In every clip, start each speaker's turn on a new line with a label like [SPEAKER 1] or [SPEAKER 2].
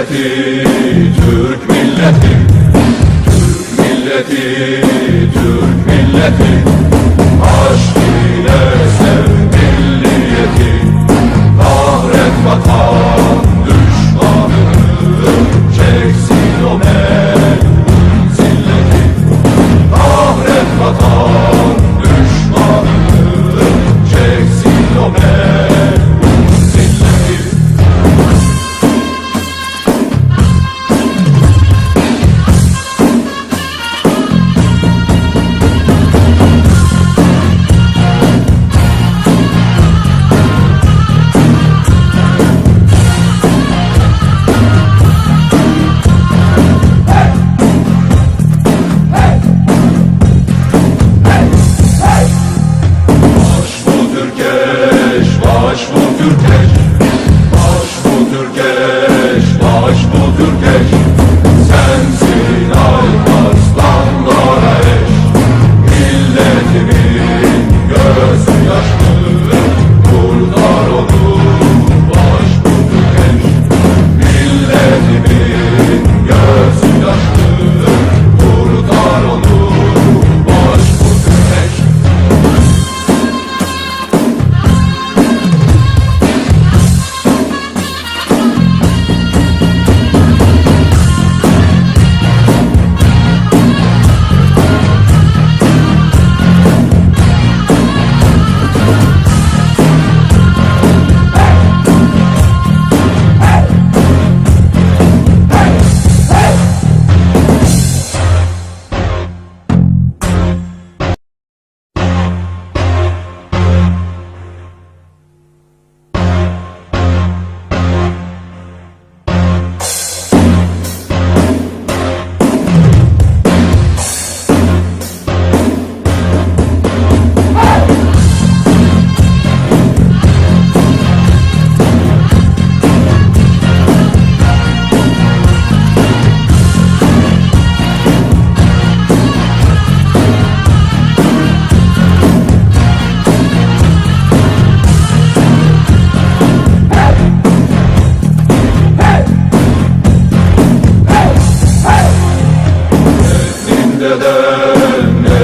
[SPEAKER 1] milleti, Türk milleti. Türk milleti, Türk milleti. Aşk Amen.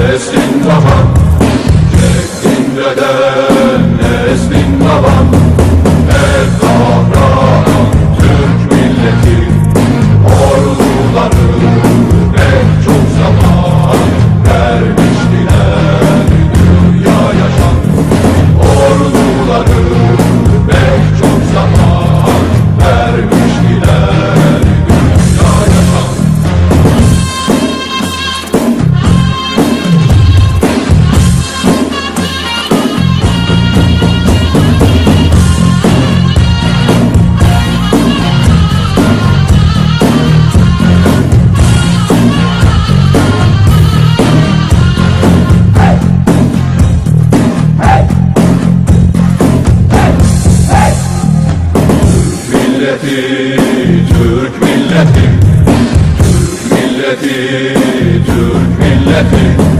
[SPEAKER 1] neresin daha? Çektin deder milleti, Türk milleti, Türk milleti, Türk milleti.